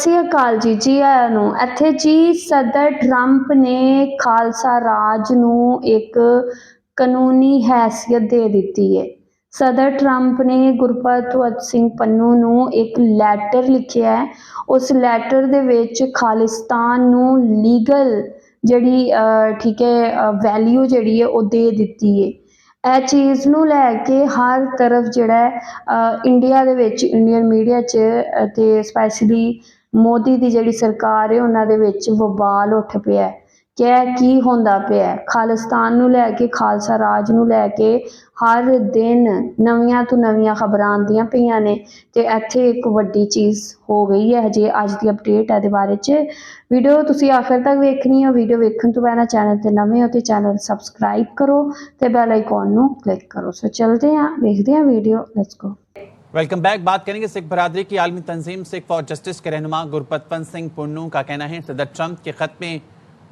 ਸਤਿ ਸ਼੍ਰੀ ਅਕਾਲ ਜੀ ਜੀ ਆਇਆਂ ਨੂੰ। ਇੱਥੇ ਜੀ ਸਦਰ ਟਰੰਪ ਨੇ ਖਾਲਸਾ ਰਾਜ ਨੂੰ ਇੱਕ ਕਾਨੂੰਨੀ ਹੈਸੀਅਤ ਦੇ ਦਿੱਤੀ ਹੈ ਸਦਰ ਟਰੰਪ ਨੇ ਗੁਰਪਤਵਤ ਸਿੰਘ ਪੰਨੂ ਨੂੰ ਇੱਕ ਲੈਟਰ ਲਿਖਿਆ ਹੈ। ਉਸ ਲੈਟਰ ਦੇ ਵਿੱਚ ਖਾਲਿਸਤਾਨ ਨੂੰ ਲੀਗਲ ਜਿਹੜੀ ਅਹ, ਠੀਕ ਹੈ ਵੈਲਿਊ ਜਿਹੜੀ ਹੈ ਉਹ ਦੇ ਦਿੱਤੀ ਹੈ ਇਹ ਚੀਜ਼ ਨੂੰ ਲੈ ਕੇ ਹਰ ਤਰਫ ਜਿਹੜਾ ਇੰਡੀਆ ਦੇ ਵਿੱਚ ਇੰਡੀਅਨ ਮੀਡੀਆ 'ਚ ਅਤੇ ਸਪੈਸ਼ਲੀ ਮੋਦੀ ਦੀ ਜਿਹੜੀ ਸਰਕਾਰ ਹੈ ਉਹਨਾਂ ਦੇ ਵਿੱਚ ਵਬਾਲ ਉੱਠ ਪਿਆ ਹੈ। ਕਿ ਇਹ ਕੀ ਹੁੰਦਾ ਪਿਆ ਖਾਲਿਸਤਾਨ ਨੂੰ ਲੈ ਕੇ, ਖਾਲਸਾ ਰਾਜ ਨੂੰ ਲੈ ਕੇ ਹਰ ਦਿਨ ਨਵੀਆਂ ਤੋਂ ਨਵੀਆਂ ਖਬਰਾਂ ਆਉਂਦੀਆਂ ਪਈਆਂ ਨੇ ਤੇ ਇੱਥੇ ਇੱਕ ਵੱਡੀ ਚੀਜ਼ ਹੋ ਗਈ ਹੈ ਹਜੇ ਅੱਜ ਦੀ ਅਪਡੇਟ ਹੈ ਦੇ ਬਾਰੇ 'ਚ। ਵੀਡੀਓ ਤੁਸੀਂ ਆਖਰ ਤੱਕ ਵੇਖਣੀ ਹੈ, ਵੀਡੀਓ ਵੇਖਣ ਤੋਂ ਪਹਿਲਾਂ ਚੈਨਲ ਤੇ ਨਵੇਂ ਹੋ ਤੇ ਚੈਨਲ ਸਬਸਕ੍ਰਾਈਬ ਕਰੋ ਤੇ ਬੈਲ ਆਈਕਨ ਨੂੰ ਕਲਿੱਕ ਕਰੋ। ਸੋ ਚਲਦੇ ਹਾਂ, ਵੇਖਦੇ ਹਾਂ video let's go welcome back بات کریں گے سکھ برادری کی عالمی تنظیم سکھ فار جسٹس کے رہنما گرپتپن سنگھ پنو کا کہنا ہے، صدر ٹرمپ کے خط میں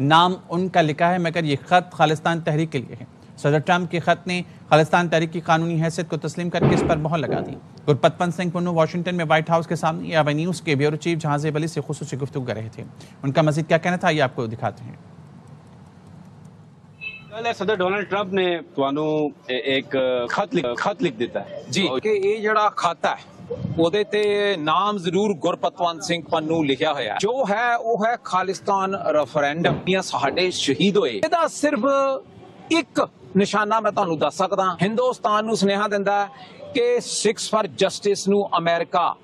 نام ان کا لکھا ہے، مگر یہ خط خالستان تحریک کے لیے ہے۔ صدر ٹرمپ کے خط نے خالستان تحریک کی قانونی حیثیت کو تسلیم کر کے اس پر مہر لگا دی۔ گرپتپن سنگھ پنو واشنگٹن میں وائٹ ہاؤس کے سامنے ایونیوز کے بیورو چیف جہاز علی سے خصوصی گفتگو کر رہے تھے۔ ان کا مزید کیا کہنا تھا، یہ آپ کو دکھاتے ہیں۔ ਹੈ ਸਦਰ ਡੋਨਲਡ ਟਰੰਪ ਨੇ ਤੁਹਾਨੂੰ ਇੱਕ ਖਤ ਲਿਖ ਖਤ ਲਿਖ ਦਿੱਤਾ ਹੈ। ਜੀ। ਕਿ ਇਹ ਜਿਹੜਾ ਖਾਤਾ ਹੈ ਉਹਦੇ ਤੇ ਨਾਮ ਜ਼ਰੂਰ ਗੁਰਪਤਵੰਤ ਸਿੰਘ ਪੰਨੂ ਲਿਖਿਆ ਹੋਇਆ ਜੋ ਹੈ ਉਹ ਹੈ ਖਾਲਿਸਤਾਨ ਰੈਫਰੈਂਡਮ ਦੀਆਂ ਸਾਡੇ ਸ਼ਹੀਦ ਹੋਏ। ਇਹਦਾ ਸਿਰਫ ਇੱਕ ਨਿਸ਼ਾਨਾ ਮੈਂ ਤੁਹਾਨੂੰ ਦੱਸ ਸਕਦਾ। ਹਿੰਦੁਸਤਾਨ ਨੂੰ ਸੁਨੇਹਾ ਦਿੰਦਾ ਕਿ ਸਿਕਸ ਫਾਰ ਜਸਟਿਸ ਨੂੰ ਅਮਰੀਕਾ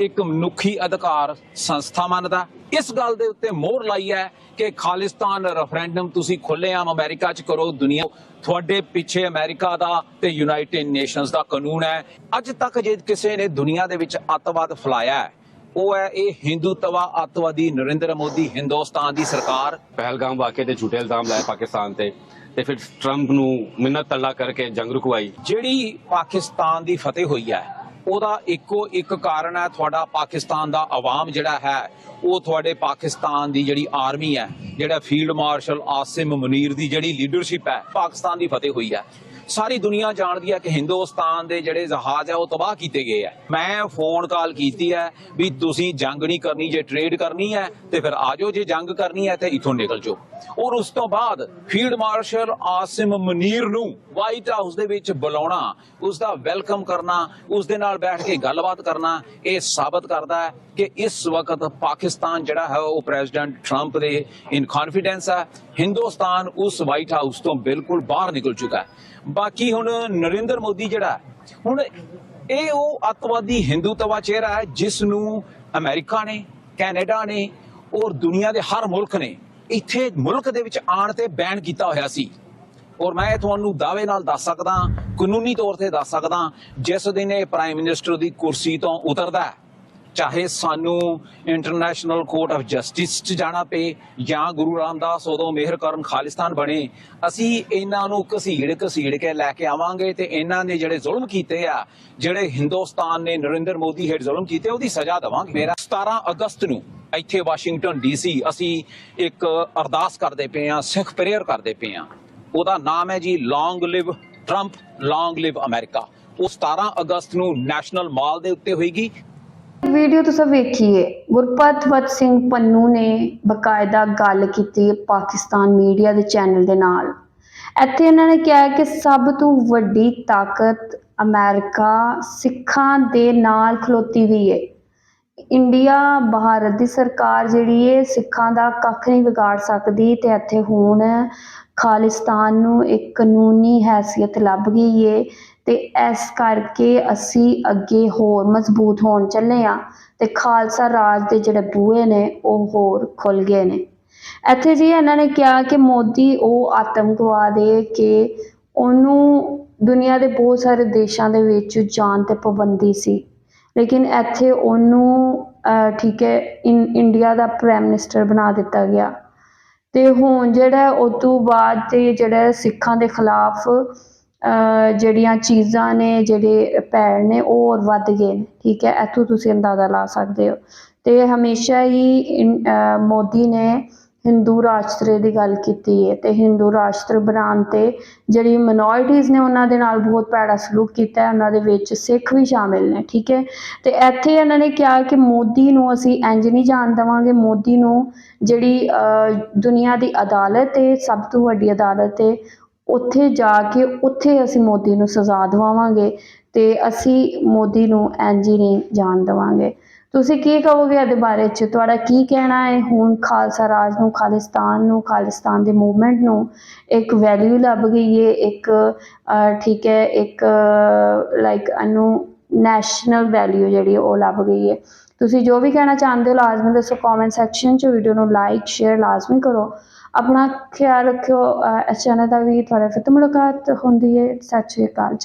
ਇੱਕ ਮਨੁੱਖੀ ਅਧਿਕਾਰ ਸੰਸਥਾ ਮੰਨਦਾ। ਇਸ ਗੱਲ ਦੇ ਉੱਤੇ ਮੋਹਰ ਲਾਈ ਹੈ ਕਿ ਖਾਲਿਸਤਾਨ ਰੈਫਰੈਂਡਮ ਤੁਸੀਂ ਖੁੱਲ੍ਹੇਆਮ ਅਮਰੀਕਾ 'ਚ ਕਰੋ ਦੁਨੀਆ ਤੁਹਾਡੇ ਪਿੱਛੇ ਅਮਰੀਕਾ ਦਾ ਤੇ ਯੂਨਾਈਟਿਡ ਨੇਸ਼ਨਸ ਦਾ ਕਾਨੂੰਨ ਹੈ। ਅੱਜ ਤੱਕ ਜੇ ਕਿਸੇ ਨੇ ਦੁਨੀਆ ਦੇ ਵਿੱਚ ਅੱਤਵਾਦ ਫੈਲਾਇਆ ਹੈ ਉਹ ਹੈ ਇਹ ਹਿੰਦੂਤਵਾ ਅੱਤਵਾਦੀ ਨਰਿੰਦਰ ਮੋਦੀ ਹਿੰਦੁਸਤਾਨ ਦੀ ਸਰਕਾਰ। ਪਹਿਲਗਾਮ ਵਾਕਿਆ ਤੇ ਝੂਠੇ ਇਲਜ਼ਾਮ ਲਾਏ ਪਾਕਿਸਤਾਨ ਤੇ ਤੇ ਫਿਰ ਟਰੰਪ ਨੂੰ ਮਿੰਨਤ ਤੱਲਾ ਕਰਕੇ ਜੰਗ ਰੁਕਵਾਈ। ਜਿਹੜੀ ਪਾਕਿਸਤਾਨ ਦੀ ਫਤਿਹ ਹੋਈ ਹੈ ਉਹਦਾ ਇੱਕੋ ਇੱਕ ਕਾਰਨ ਹੈ, ਤੁਹਾਡਾ ਪਾਕਿਸਤਾਨ ਦਾ ਆਵਾਮ ਜਿਹੜਾ ਹੈ, ਉਹ ਤੁਹਾਡੇ ਪਾਕਿਸਤਾਨ ਦੀ ਜਿਹੜੀ ਆਰਮੀ ਹੈ, ਜਿਹੜਾ ਫੀਲਡ ਮਾਰਸ਼ਲ ਆਸਿਮ ਮੁਨੀਰ ਦੀ ਜਿਹੜੀ ਲੀਡਰਸ਼ਿਪ ਹੈ, ਪਾਕਿਸਤਾਨ ਦੀ ਫਤਿਹ ਹੋਈ ਹੈ। ਸਾਰੀ ਦੁਨੀਆ ਜਾਣਦੀ ਹੈ ਕਿ ਹਿੰਦੁਸਤਾਨ ਦੇ ਜਿਹੜੇ ਜਹਾਜ਼ ਹੈ, ਉਹ ਤਬਾਹ ਕੀਤੇ ਗਏ ਹੈ। ਮੈਂ ਫੋਨ ਕਾਲ ਕੀਤੀ ਹੈ ਵੀ ਤੁਸੀਂ ਜੰਗ ਨਹੀਂ ਕਰਨੀ, ਜੇ ਟ੍ਰੇਡ ਕਰਨੀ ਹੈ, ਤੇ ਫਿਰ ਆਜੋ ਜੇ ਜੰਗ ਕਰਨੀ ਹੈ, ਤੇ ਇਥੋਂ ਨਿਕਲ ਜਾਓ। ਔਰ ਉਸ ਤੋਂ ਬਾਅਦ ਫੀਲਡ ਮਾਰਸ਼ਲ ਆਸਿਮ ਮਨੀਰ ਨੂੰ ਵਾਈਟ ਹਾਊਸ ਦੇ ਵਿੱਚ ਬੁਲਾਉਣਾ ਉਸ ਦਾ ਵੈਲਕਮ ਕਰਨਾ ਉਸ ਦੇ ਨਾਲ ਬੈਠ ਕੇ ਗੱਲਬਾਤ ਕਰਨਾ, ਇਹ ਸਾਬਤ ਕਰਦਾ ਹੈ ਕਿ ਇਸ ਵਕਤ ਪਾਕਿਸਤਾਨ ਜਿਹੜਾ ਹੈ, ਉਹ ਪ੍ਰੈਜ਼ੀਡੈਂਟ ਟਰੰਪ ਦੇ ਇਨ ਕੌਨਫੀਡੈਂਸ ਹੈ। ਹਿੰਦੁਸਤਾਨ ਉਸ ਵਾਈਟ ਹਾਊਸ ਤੋਂ ਬਿਲਕੁਲ ਬਾਹਰ ਨਿਕਲ ਚੁੱਕਾ ਹੈ। ਬਾਕੀ ਹੁਣ ਨਰਿੰਦਰ ਮੋਦੀ ਜਿਹੜਾ ਹੁਣ ਇਹ ਉਹ ਅੱਤਵਾਦੀ ਹਿੰਦੂਤਵਾ ਚਿਹਰਾ ਹੈ ਜਿਸ ਨੂੰ ਅਮਰੀਕਾ ਨੇ ਕੈਨੇਡਾ ਨੇ ਔਰ ਦੁਨੀਆ ਦੇ ਹਰ ਮੁਲਕ ਨੇ ਇੱਥੇ ਮੁਲਕ ਦੇ ਵਿੱਚ ਆਣ ਤੇ ਬੈਨ ਕੀਤਾ ਹੋਇਆ ਸੀ। ਔਰ ਮੈਂ ਤੁਹਾਨੂੰ ਦਾਅਵੇ ਨਾਲ ਦੱਸ ਸਕਦਾ ਕਾਨੂੰਨੀ ਤੌਰ ਤੇ ਦੱਸ ਸਕਦਾ ਜਿਸ ਦਿਨ ਇਹ ਪ੍ਰਾਈਮ ਮਿਨਿਸਟਰ ਦੀ ਕੁਰਸੀ ਤੋਂ ਉਤਰਦਾ ਹੈ, ਚਾਹੇ ਸਾਨੂੰ ਇੰਟਰਨੈਸ਼ਨਲ ਕੋਰਟ ਆਫ ਜਸਟਿਸ 'ਚ ਜਾਣਾ ਪਏ ਜਾਂ ਗੁਰੂ ਰਾਮਦਾਸ ਉਦੋਂ ਮਿਹਰ ਕਰਨ ਖਾਲਿਸਤਾਨ ਬਣੇ, ਅਸੀਂ ਇਹਨਾਂ ਨੂੰ ਘਸੀੜ ਘਸੀੜ ਕੇ ਲੈ ਕੇ ਆਵਾਂਗੇ ਤੇ ਇਹਨਾਂ ਨੇ ਜਿਹੜੇ ਜ਼ੁਲਮ ਕੀਤੇ ਆ, ਜਿਹੜੇ ਹਿੰਦੁਸਤਾਨ ਨੇ ਨਰਿੰਦਰ ਮੋਦੀ ਹੇਠ ਜ਼ੁਲਮ ਕੀਤੇ, ਉਹਦੀ ਸਜ਼ਾ ਦੇਵਾਂਗੇ। ਮੇਰਾ 17 ਅਗਸਤ ਨੂੰ ਇੱਥੇ ਵਾਸ਼ਿੰਗਟਨ ਡੀਸੀ ਅਸੀਂ ਇੱਕ ਅਰਦਾਸ ਕਰਦੇ ਪਏ ਆ ਸਿੱਖ ਪ੍ਰੇਅਰ ਕਰਦੇ ਪਏ ਆ ਉਹਦਾ ਨਾਮ ਹੈ ਜੀ ਲੌਂਗ ਲਿਵ ਟਰੰਪ ਲੌਂਗ ਲਿਵ ਅਮਰੀਕਾ ਉਹ 17 ਅਗਸਤ ਨੂੰ ਨੈਸ਼ਨਲ ਮਾਲ ਦੇ ਉੱਤੇ ਹੋਏਗੀ। ਵੀਡੀਓ ਤੁਸੀਂ ਵੇਖੀਏ। ਗੁਰਪਤਵਤ ਸਿੰਘ ਪੰਨੂ ਨੇ ਬਕਾਇਦਾ ਗੱਲ ਕੀਤੀ ਹੈ ਪਾਕਿਸਤਾਨ ਮੀਡੀਆ ਦੇ ਚੈਨਲ ਦੇ ਨਾਲ। ਇੱਥੇ ਇਹਨਾਂ ਨੇ ਕਿਹਾ ਕਿ ਸਭ ਤੋਂ ਵੱਡੀ ਤਾਕਤ ਅਮਰੀਕਾ ਸਿੱਖਾਂ ਦੇ ਨਾਲ ਖਲੋਤੀ ਵੀ ਹੈ ਇੰਡੀਆ, ਭਾਰਤ ਦੀ ਸਰਕਾਰ ਜਿਹੜੀ ਹੈ ਸਿੱਖਾਂ ਦਾ ਕੱਖ ਨਹੀਂ ਵਿਗਾੜ ਸਕਦੀ ਤੇ ਇੱਥੇ ਹੁਣ ਖਾਲਿਸਤਾਨ ਨੂੰ ਇੱਕ ਕਾਨੂੰਨੀ ਹੈਸੀਅਤ ਲੱਭ ਗਈ ਹੈ ਅਤੇ ਇਸ ਕਰਕੇ ਅਸੀਂ ਅੱਗੇ ਹੋਰ ਮਜ਼ਬੂਤ ਹੋਣ ਚੱਲੇ ਹਾਂ ਅਤੇ ਖਾਲਸਾ ਰਾਜ ਦੇ ਜਿਹੜੇ ਬੂਹੇ ਨੇ ਉਹ ਹੋਰ ਖੁੱਲ੍ਹ ਗਏ ਨੇ। ਇੱਥੇ ਜੀ ਇਹਨਾਂ ਨੇ ਕਿਹਾ ਕਿ ਮੋਦੀ ਉਹ ਆਤੰਕਵਾਦ ਹੈ ਕਿ ਉਹਨੂੰ ਦੁਨੀਆ ਦੇ ਬਹੁਤ ਸਾਰੇ ਦੇਸ਼ਾਂ ਦੇ ਵਿੱਚ ਜਾਣ ਤੇ ਪਾਬੰਦੀ ਸੀ। ਲੇਕਿਨ ਇੱਥੇ ਉਹਨੂੰ ਠੀਕ ਹੈ, ਇਨ, ਇੰਡੀਆ ਦਾ ਪ੍ਰਾਈਮ ਮਿਨਿਸਟਰ ਬਣਾ ਦਿੱਤਾ ਗਿਆ। ਅਤੇ ਹੁਣ ਜਿਹੜਾ ਉਹ ਤੋਂ ਬਾਅਦ ਤੇ ਜਿਹੜਾ ਸਿੱਖਾਂ ਦੇ ਖਿਲਾਫ ਜਿਹੜੀਆਂ ਚੀਜ਼ਾਂ ਨੇ, ਜਿਹੜੇ ਭੈੜ ਨੇ ਉਹ ਹੋਰ ਵੱਧ ਗਏ ਨੇ, ਠੀਕ ਹੈ? ਇੱਥੋਂ ਤੁਸੀਂ ਅੰਦਾਜ਼ਾ ਲਾ ਸਕਦੇ ਹੋ। ਅਤੇ ਹਮੇਸ਼ਾ ਹੀ ਮੋਦੀ ਨੇ ਹਿੰਦੂ ਰਾਸ਼ਟਰ ਦੀ ਗੱਲ ਕੀਤੀ ਹੈ ਅਤੇ ਹਿੰਦੂ ਰਾਸ਼ਟਰ ਬਣਾਉਣ ਤੇ ਜਿਹੜੀ ਮਿਨੋਰਿਟੀਜ਼ ਨੇ ਉਹਨਾਂ ਦੇ ਨਾਲ ਬਹੁਤ ਭੈੜਾ ਸਲੂਕ ਕੀਤਾ ਉਹਨਾਂ ਦੇ ਵਿੱਚ ਸਿੱਖ ਵੀ ਸ਼ਾਮਿਲ ਨੇ ਠੀਕ ਹੈ? ਅਤੇ ਇੱਥੇ ਇਹਨਾਂ ਨੇ ਕਿਹਾ ਕਿ ਮੋਦੀ ਨੂੰ ਅਸੀਂ ਇੰਝ ਨਹੀਂ ਜਾਣ ਦੇਵਾਂਗੇ ਮੋਦੀ ਨੂੰ ਜਿਹੜੀ ਅਹ, ਦੁਨੀਆ ਦੀ ਅਦਾਲਤ ਹੈ ਸਭ ਤੋਂ ਵੱਡੀ ਅਦਾਲਤ ਹੈ ਉੱਥੇ ਜਾ ਕੇ ਉੱਥੇ ਅਸੀਂ ਮੋਦੀ ਨੂੰ ਸਜ਼ਾ ਦਿਵਾਵਾਂਗੇ ਅਤੇ ਅਸੀਂ ਮੋਦੀ ਨੂੰ ਇੰਝ ਹੀ ਨਹੀਂ ਜਾਣ ਦੇਵਾਂਗੇ। ਤੁਸੀਂ ਕੀ ਕਹੋਗੇ ਇਹਦੇ ਬਾਰੇ ਚ? ਤੁਹਾਡਾ ਕੀ ਕਹਿਣਾ ਹੈ? ਹੁਣ ਖਾਲਸਾ ਰਾਜ ਨੂੰ ਖਾਲਿਸਤਾਨ ਨੂੰ ਖਾਲਿਸਤਾਨ ਦੇ ਮੂਵਮੈਂਟ ਨੂੰ ਇੱਕ ਵੈਲਿਊ ਲੱਭ ਗਈ ਹੈ ਇੱਕ ਠੀਕ ਹੈ ਇੱਕ ਲਾਈਕ ਇਹਨੂੰ ਨੈਸ਼ਨਲ ਵੈਲਿਊ ਜਿਹੜੀ ਉਹ ਲੱਭ ਗਈ ਹੈ ਤੁਸੀਂ ਜੋ ਵੀ ਕਹਿਣਾ ਚਾਹੁੰਦੇ ਹੋ ਲਾਜ਼ਮੀ ਦੱਸੋ ਕਮੈਂਟ ਸੈਕਸ਼ਨ 'ਚ ਵੀਡੀਓ ਨੂੰ ਲਾਈਕ ਸ਼ੇਅਰ ਲਾਜ਼ਮੀ ਕਰੋ। ਆਪਣਾ ਖਿਆਲ ਰੱਖਿਓ ਅਹ, ਇਸ ਚੈਨਲ ਦਾ ਵੀ ਤੁਹਾਡੇ ਫਿਰ ਮੁਲਾਕਾਤ ਹੁੰਦੀ ਹੈ ਸਤਿ ਸ਼੍ਰੀ ਅਕਾਲ ਜੀ।